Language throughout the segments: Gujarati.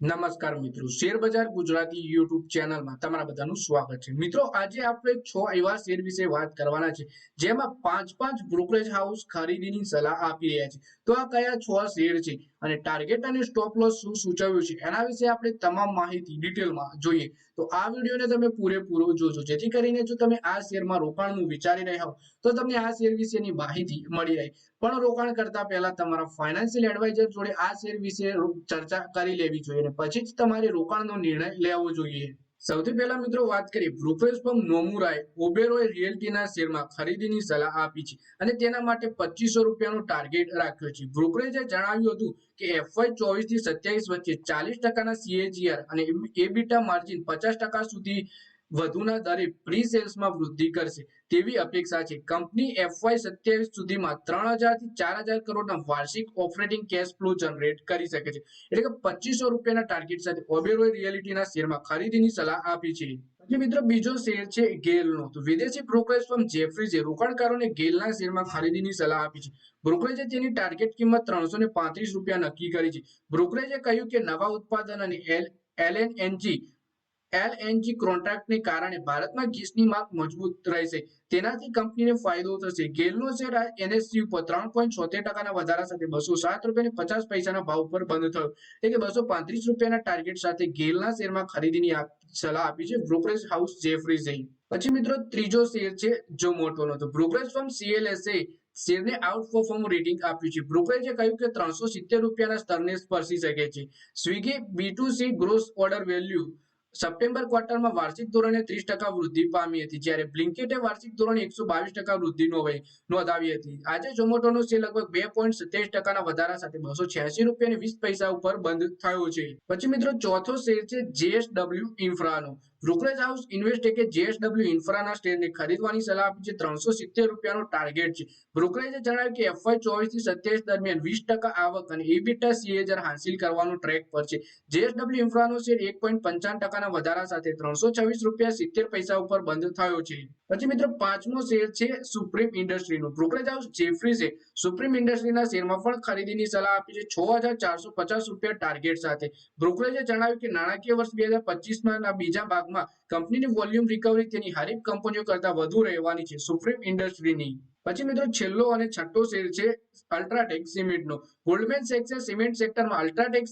નમસ્કાર મિત્રો શેર બજાર ગુજરાતી યુટ્યુબ ચેનલમાં તમારા બધાનું સ્વાગત છે. મિત્રો, આજે આપણે છ એવા શેર વિશે વાત કરવાના છે, જેમાં પાંચ પાંચ બ્રોકરેજ હાઉસ ખરીદીની સલાહ આપી રહ્યા છે. તો આ કયા છ શેર છે અને ટાર્ગેટ અને સ્ટોપ લોસ શું સૂચવ્યું છે, એના વિશે આપણે તમામ માહિતી ડિટેલમાં જોઈએ. તો આ વિડીયોને તમે પૂરેપૂરો જોજો, જેથી કરીને જો તમે આ શેરમાં રોકાણનું વિચારી રહ્યા હો, તો તમને આ શેર વિશેની માહિતી મળી રહે. પણ રોકાણ કરતા પહેલા તમારા ફાઇનાન્શિયલ એડવાઇઝર જોડે આ શેર વિશે ચર્ચા કરી લેવી જોઈએ. પછી જ તમારે રોકાણનો નિર્ણય લેવો જોઈએ. સૌથી પહેલા મિત્રો વાત કરીએ. બ્રોકરેજ ફર્મ નોમુરાએ ઓબેરોય રિયલ્ટીના શેરમાં ખરીદીની સલાહ આપી છે અને તેના માટે પચીસો રૂપિયાનો ટાર્ગેટ રાખ્યો છે. બ્રોકરેજે જણાવ્યું હતું કે, એફવાય ચોવીસથી સત્યાવીસ વચ્ચે ચાલીસ ટકાના સીએજીઆર અને એબીટા માર્જિન પચાસ ટકા સુધી વધુના દરે પ્રી સેલ્સમાં વૃદ્ધિ કરશે. તેવી અપેક્ષા છે. કંપની એફવાય સત્યાવીસ સુધીમાં ત્રણ હજારથી ચાર હજાર કરોડના વાર્ષિક ઓપરેટિંગ કેશ ફ્લો જનરેટ કરી શકે છે. એટલે કે પચીસો રૂપિયાના ટાર્ગેટ સાથે ઓબેરોય રિયાલિટીના શેરમાં ખરીદીની સલાહ આપી છે. મિત્રો, બીજો શેર છે ગેલનો. તો વિદેશી બ્રોકરેજ ફર્મ જેફરીઝે રોકાણકારોને ગેલના શેરમાં ખરીદીની સલાહ આપી છે. બ્રોકરેજે તેની ટાર્ગેટ કિંમત ત્રણસો ને પાંત્રીસ રૂપિયા નક્કી કરી છે. બ્રોકરેજે કહ્યું કે નવા ઉત્પાદન અને એલ એલએનએનજી એલએનજી કોન્ટ્રાક્ટને કારણે ભારતમાં ગેસની માંગ મજબૂત રહેશે. તેનાથી કંપનીને ફાયદો થશે. ગેલનો શેર એનએસસી ઉપર ત્રણ પોઈન્ટ છોતેર ટકાના વધારા સાથે બસો સાત રૂપિયા પચાસ પૈસાના ભાવ પર બંધ થયો. એટલે કે બસો પાંત્રીસ રૂપિયાના ટાર્ગેટ સાથે ગેલના શેરમાં ખરીદીની સલાહ આપી છે બ્રોકરેજ હાઉસ જેફરીઝે પછી મિત્રો ત્રીજો શેર છે જોમોટોનો તો બ્રોકરેજ ફર્મ સીએલએસએ શેરને આઉટ પરફોર્મ રેટિંગ આપ્યું છે. બ્રોકરેજે કહ્યું કે ત્રણસો સિત્તેર રૂપિયાના સ્તરને સ્પર્શી શકે છે. Swiggy B to C gross order value September ક્વાર્ટરમાં વાર્ષિક ધોરણે ત્રીસ ટકા વૃદ્ધિ પામી હતી, જ્યારે બ્લિન્કેટે વાર્ષિક ધોરણે એકસો બાવીસ ટકા વૃદ્ધિ નોંધાવી હતી. આજે ઝોમેટોનો શેર લગભગ બે પોઈન્ટ સત્યાવીસ ટકાના વધારા સાથે બસો છ્યાસી રૂપિયા વીસ પૈસા ઉપર બંધ થયો છે. પછી મિત્રો, ચોથો શેર છે જેએસડબલ્યુ ઇન્ફ્રાનો બ્રોકરેજ હાઉસ ઇન્વેસ્ટેકે જેએસડબલ્યુ ઇન્ફ્રાના શેરને ખરીદવાની સલાહ આપી છે. ત્રણસો સિત્તેર રૂપિયાનો ટાર્ગેટ છે. બ્રોકરેજે જણાવ્યું કે એફવાય ચોવીસથી સત્યાવીસ દરમિયાન વીસ ટકા આવક અને ઇબીટા સીએજર હાંસિલ કરવાનો ટ્રેક પર છે. જેએસડબલ્યુ ઇન્ફ્રાનો શેર એક પોઈન્ટ પંચાવન ટકાના વધારા સાથે ત્રણસો છવ્વીસ રૂપિયા સિત્તેર પૈસા ઉપર બંધ થયો છે. પછી મિત્રો પાંચમો શેર છે સુપ્રીમ ઇન્ડસ્ટ્રીનો બ્રોકરેજ હાઉસ જેફ્રીઝે સુપ્રીમ ઇન્ડસ્ટ્રીના શેરમાં પણ ખરીદીની સલાહ આપી છે. છ હજાર ચારસો પચાસ રૂપિયા ટાર્ગેટ સાથે. બ્રોકરેજે જણાવ્યું કે નાણાકીય વર્ષ બે હજાર પચીસમાં બીજા ભાગમાં કંપનીની વોલ્યુમ રિકવરી તેની હરીફ કંપનીઓ કરતા વધુ રહેવાની છે. સુપ્રીમ ઇન્ડસ્ટ્રીની પછી મિત્રો છેલ્લો અને છઠ્ઠો શેર છે અલ્ટ્રાટેક સિમેન્ટનો ગોલ્ડમેન સેક્સે સિમેન્ટ સેક્ટરમાં અલ્ટ્રાટેક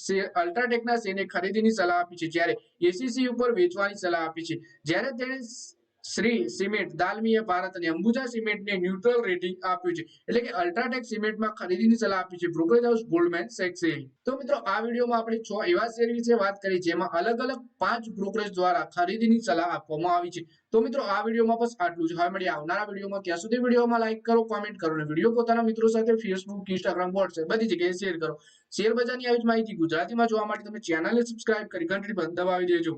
શેર અલ્ટ્રાટેકના શેરને ખરીદીની સલાહ આપી છે. જ્યારે એસીસી ઉપર વેચવાની સલાહ આપી છે. જ્યારે તેણે શ્રી સિમેન્ટ દાલમીએ ભારત અને અંબુજા સિમેન્ટને ન્યુટ્રલ રેટિંગ આપ્યું છે. એટલે કે અલ્ટ્રાટેક સિમેન્ટમાં ખરીદીની સલાહ આપી છે બ્રોકરેજ હાઉસ ગોલ્ડમેન સેક્સે તો મિત્રો, આ વિડીયોમાં આપણે છ એવા શેર વિશે વાત કરી જેમાં અલગ અલગ પાંચ બ્રોકરેજ દ્વારા ખરીદીની સલાહ આપવામાં આવી છે. તો મિત્રો, આ વિડીયોમાં બસ આટલું જ. હવે મળી આવનારા વિડીયોમાં. ક્યાં સુધી વિડીયોમાં લાઈક કરો કોમેન્ટ કરો અને વીડિયો પોતાના મિત્રો સાથે ફેસબુક ઇન્સ્ટાગ્રામ વોટ્સએપ બધી જગ્યાએ શેર કરો. શેર બજારની આવી જ માહિતી ગુજરાતીમાં જોવા માટે તમે ચેનલને સબસ્ક્રાઇબ કરી ઘંટડી દબાવી દેજો.